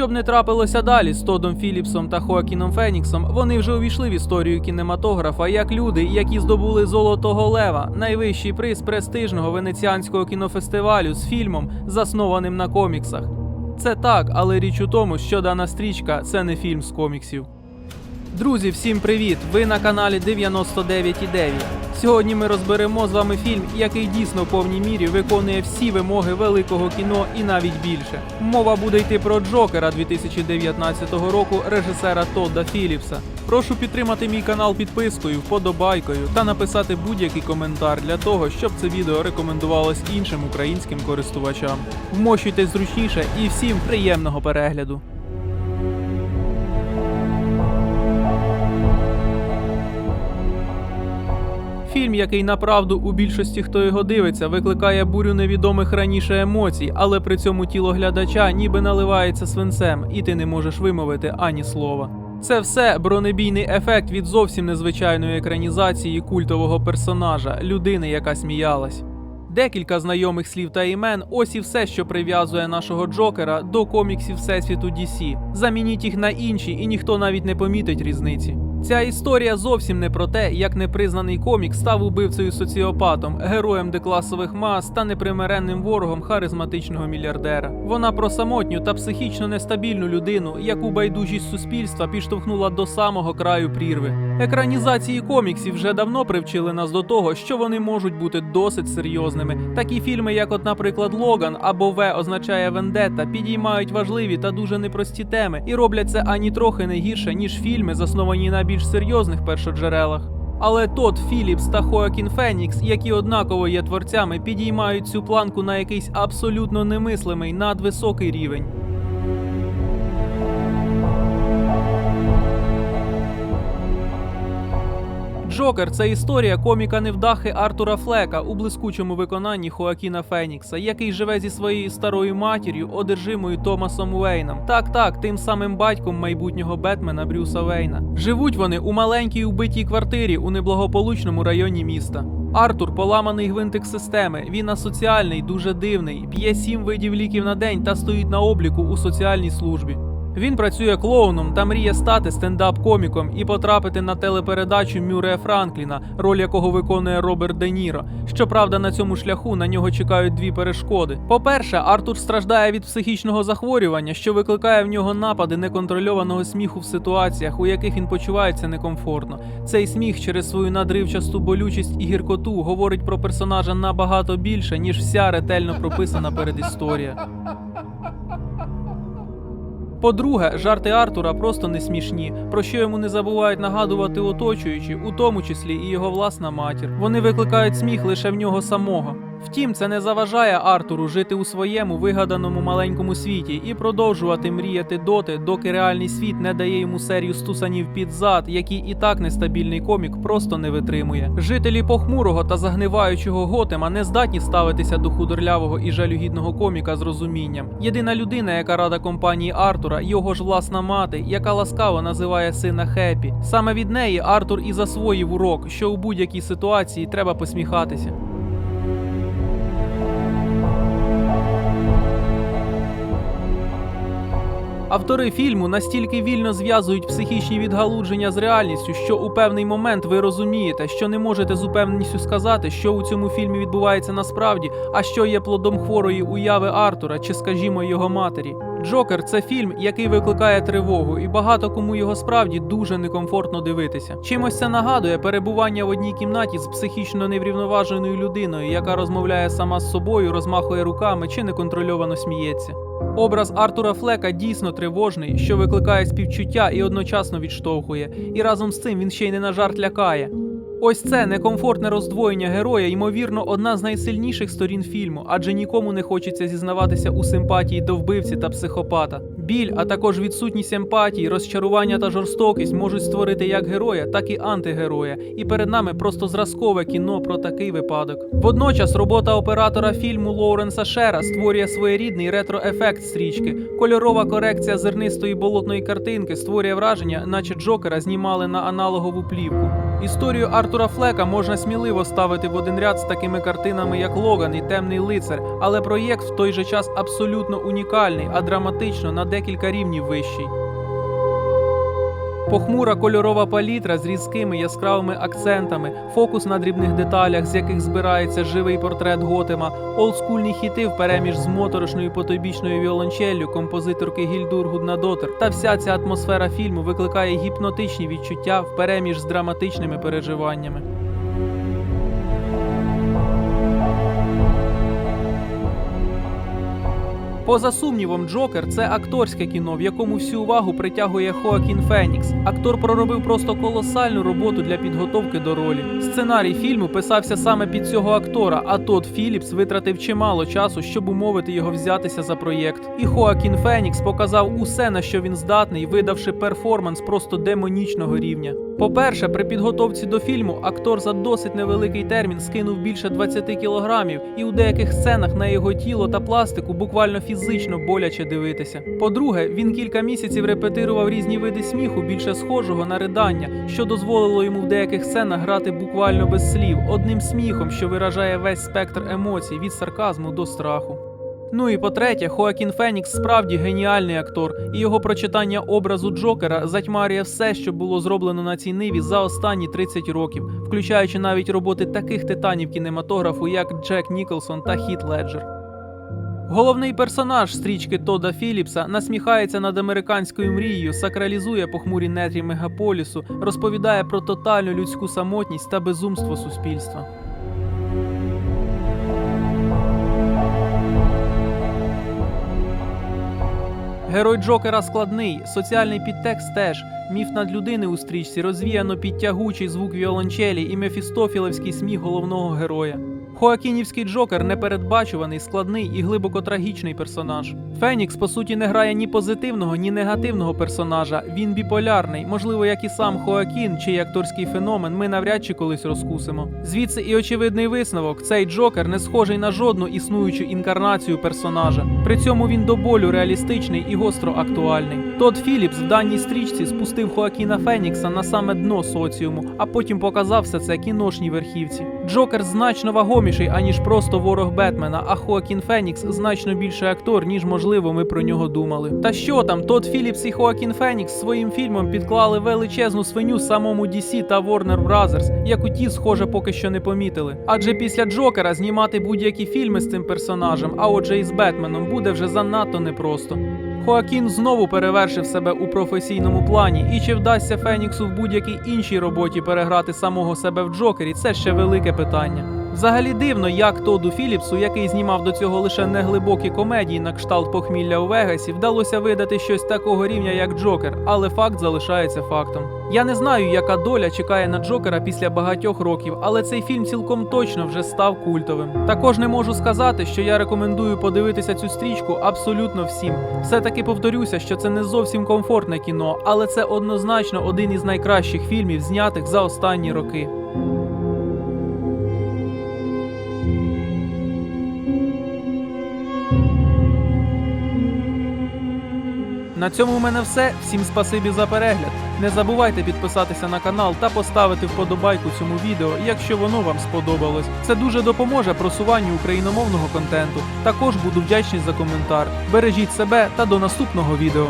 Що б не трапилося далі з Тодом Філіпсом та Хоакіном Феніксом, вони вже увійшли в історію кінематографа як люди, які здобули Золотого Лева, найвищий приз престижного венеціанського кінофестивалю з фільмом, заснованим на коміксах. Це так, але річ у тому, що дана стрічка це не фільм з коміксів. Друзі, всім привіт! Ви на каналі 99,9. Сьогодні ми розберемо з вами фільм, який дійсно в повній мірі виконує всі вимоги великого кіно і навіть більше. Мова буде йти про Джокера 2019 року режисера Тодда Філіпса. Прошу підтримати мій канал підпискою, вподобайкою та написати будь-який коментар для того, щоб це відео рекомендувалось іншим українським користувачам. Вмощуйтесь зручніше і всім приємного перегляду. Фільм, який направду у більшості, хто його дивиться, викликає бурю невідомих раніше емоцій, але при цьому тіло глядача ніби наливається свинцем, і ти не можеш вимовити ані слова. Це все бронебійний ефект від зовсім незвичайної екранізації культового персонажа, людини, яка сміялась. Декілька знайомих слів та імен ось і все, що прив'язує нашого Джокера до коміксів Всесвіту DC. Замініть їх на інші, і ніхто навіть не помітить різниці. Ця історія зовсім не про те, як непризнаний комік став убивцею соціопатом, героєм декласових мас та непримиренним ворогом харизматичного мільярдера. Вона про самотню та психічно нестабільну людину, яку байдужість суспільства підштовхнула до самого краю прірви. Екранізації коміксів вже давно привчили нас до того, що вони можуть бути досить серйозними. Такі фільми, як, от, наприклад, Логан або В означає Вендетта, підіймають важливі та дуже непрості теми і роблять це ані трохи не гірше, ніж фільми, засновані на більш серйозних першоджерелах. Але Тот Філіпс та Хоакін Фенікс, які однаково є творцями, підіймають цю планку на якийсь абсолютно немислимий надвисокий рівень. Джокер це історія коміка невдахи Артура Флека у блискучому виконанні Хоакіна Фенікса, який живе зі своєю старою матір'ю, одержимою Томасом Уейном. Так, так, тим самим батьком майбутнього Бетмена Брюса Вейна. Живуть вони у маленькій убитій квартирі у неблагополучному районі міста. Артур поламаний гвинтик системи. Він асоціальний, дуже дивний, п'є сім видів ліків на день та стоїть на обліку у соціальній службі. Він працює клоуном та мріє стати стендап-коміком і потрапити на телепередачу Мюрея Франкліна, роль якого виконує Роберт Де Ніро. Щоправда, на цьому шляху на нього чекають дві перешкоди. По-перше, Артур страждає від психічного захворювання, що викликає в нього напади неконтрольованого сміху в ситуаціях, у яких він почувається некомфортно. Цей сміх через свою надривчасту болючість і гіркоту говорить про персонажа набагато більше, ніж вся ретельно прописана передісторія. По-друге, жарти Артура просто не смішні, про що йому не забувають нагадувати оточуючі, у тому числі і його власна матір. Вони викликають сміх лише в нього самого. Втім, це не заважає Артуру жити у своєму вигаданому маленькому світі і продовжувати мріяти доти, доки реальний світ не дає йому серію стусанів під зад, які і так нестабільний комік просто не витримує. Жителі похмурого та загниваючого Готема не здатні ставитися до худорлявого і жалюгідного коміка з розумінням. Єдина людина, яка рада компанії Артура, його ж власна мати, яка ласкаво називає сина Хеппі. Саме від неї Артур і засвоїв урок, що у будь-якій ситуації треба посміхатися. Автори фільму настільки вільно зв'язують психічні відгалудження з реальністю, що у певний момент ви розумієте, що не можете з упевненістю сказати, що у цьому фільмі відбувається насправді, а що є плодом хворої уяви Артура чи, скажімо, його матері. Джокер це фільм, який викликає тривогу, і багато кому його справді дуже некомфортно дивитися. Чимось це нагадує перебування в одній кімнаті з психічно неврівноваженою людиною, яка розмовляє сама з собою, розмахує руками чи неконтрольовано сміється. Образ Артура Флека дійсно тривожний, що викликає співчуття і одночасно відштовхує, і разом з цим він ще й не на жарт лякає. Ось це некомфортне роздвоєння героя, ймовірно, одна з найсильніших сторін фільму, адже нікому не хочеться зізнаватися у симпатії до вбивці та психопата. Біль, а також відсутність емпатії, розчарування та жорстокість можуть створити як героя, так і антигероя. І перед нами просто зразкове кіно про такий випадок. Водночас робота оператора фільму Лоуренса Шера створює своєрідний ретро-ефект стрічки. Кольорова корекція зернистої болотної картинки створює враження, наче Джокера знімали на аналогову плівку. Історію Артура Флека можна сміливо ставити в один ряд з такими картинами, як Логан і Темний лицар, але проєкт в той же час абсолютно унікальний, а драматично на декілька рівнів вищий. Похмура кольорова палітра з різкими яскравими акцентами, фокус на дрібних деталях, з яких збирається живий портрет Готема, олдскульні хіти впереміж з моторошною потойбічною віолончеллю композиторки Гільдур Гуднадотер. Та вся ця атмосфера фільму викликає гіпнотичні відчуття впереміж з драматичними переживаннями. Поза сумнівом, Джокер це акторське кіно, в якому всю увагу притягує Хоакін Фенікс. Актор проробив просто колосальну роботу для підготовки до ролі. Сценарій фільму писався саме під цього актора, а Тодд Філіпс витратив чимало часу, щоб умовити його взятися за проєкт. І Хоакін Фенікс показав усе, на що він здатний, видавши перформанс просто демонічного рівня. По-перше, при підготовці до фільму актор за досить невеликий термін скинув більше 20 кілограмів, і у деяких сценах на його тіло та пластику буквально фізично боляче дивитися. По-друге, він кілька місяців репетирував різні види сміху, більше схожого на ридання, що дозволило йому в деяких сценах грати буквально без слів, одним сміхом, що виражає весь спектр емоцій від сарказму до страху. Ну і по-третє, Хоакін Фенікс справді геніальний актор, і його прочитання образу Джокера затьмарює все, що було зроблено на цій ниві за останні 30 років, включаючи навіть роботи таких титанів кінематографу, як Джек Ніколсон та Хіт Леджер. Головний персонаж стрічки Тода Філіпса насміхається над американською мрією, сакралізує похмурі нетрі мегаполісу, розповідає про тотальну людську самотність та безумство суспільства. Герой Джокера складний, соціальний підтекст теж. Міф над людини у стрічці розвіяно під тягучий звук віолончелі і мефістофілевський сміх головного героя. Хоакінівський Джокер непередбачуваний, складний і глибоко трагічний персонаж. Фенікс, по суті, не грає ні позитивного, ні негативного персонажа. Він біполярний, можливо, як і сам Хоакін, чий акторський феномен ми навряд чи колись розкусимо. Звідси і очевидний висновок: цей Джокер не схожий на жодну існуючу інкарнацію персонажа. При цьому він до болю реалістичний і гостро актуальний. Тодд Філіпс в даній стрічці спустив Хоакіна Фенікса на саме дно соціуму, а потім показав все це кіношній верхівці. Джокер значно вагоміший, аніж просто ворог Бетмена, а Хоакін Фенікс значно більший актор, ніж можливо ми про нього думали. Та що там, Тодд Філіпс і Хоакін Фенікс своїм фільмом підклали величезну свиню самому DC та Warner Brothers, яку ті, схоже, поки що не помітили. Адже після Джокера знімати будь-які фільми з цим персонажем, а отже і з Бетменом, буде вже занадто непросто. Хоакін знову перевершив себе у професійному плані, і чи вдасться Феніксу в будь-якій іншій роботі переграти самого себе в Джокері, це ще велике питання. Взагалі дивно, як Тоду Філіпсу, який знімав до цього лише неглибокі комедії на кшталт похмілля у Вегасі, вдалося видати щось такого рівня, як Джокер, але факт залишається фактом. Я не знаю, яка доля чекає на Джокера після багатьох років, але цей фільм цілком точно вже став культовим. Також не можу сказати, що я рекомендую подивитися цю стрічку абсолютно всім. Все таки повторюся, що це не зовсім комфортне кіно, але це однозначно один із найкращих фільмів, знятих за останні роки. На цьому в мене все. Всім спасибі за перегляд. Не забувайте підписатися на канал та поставити вподобайку цьому відео, якщо воно вам сподобалось. Це дуже допоможе просуванню україномовного контенту. Також буду вдячний за коментар. Бережіть себе та до наступного відео.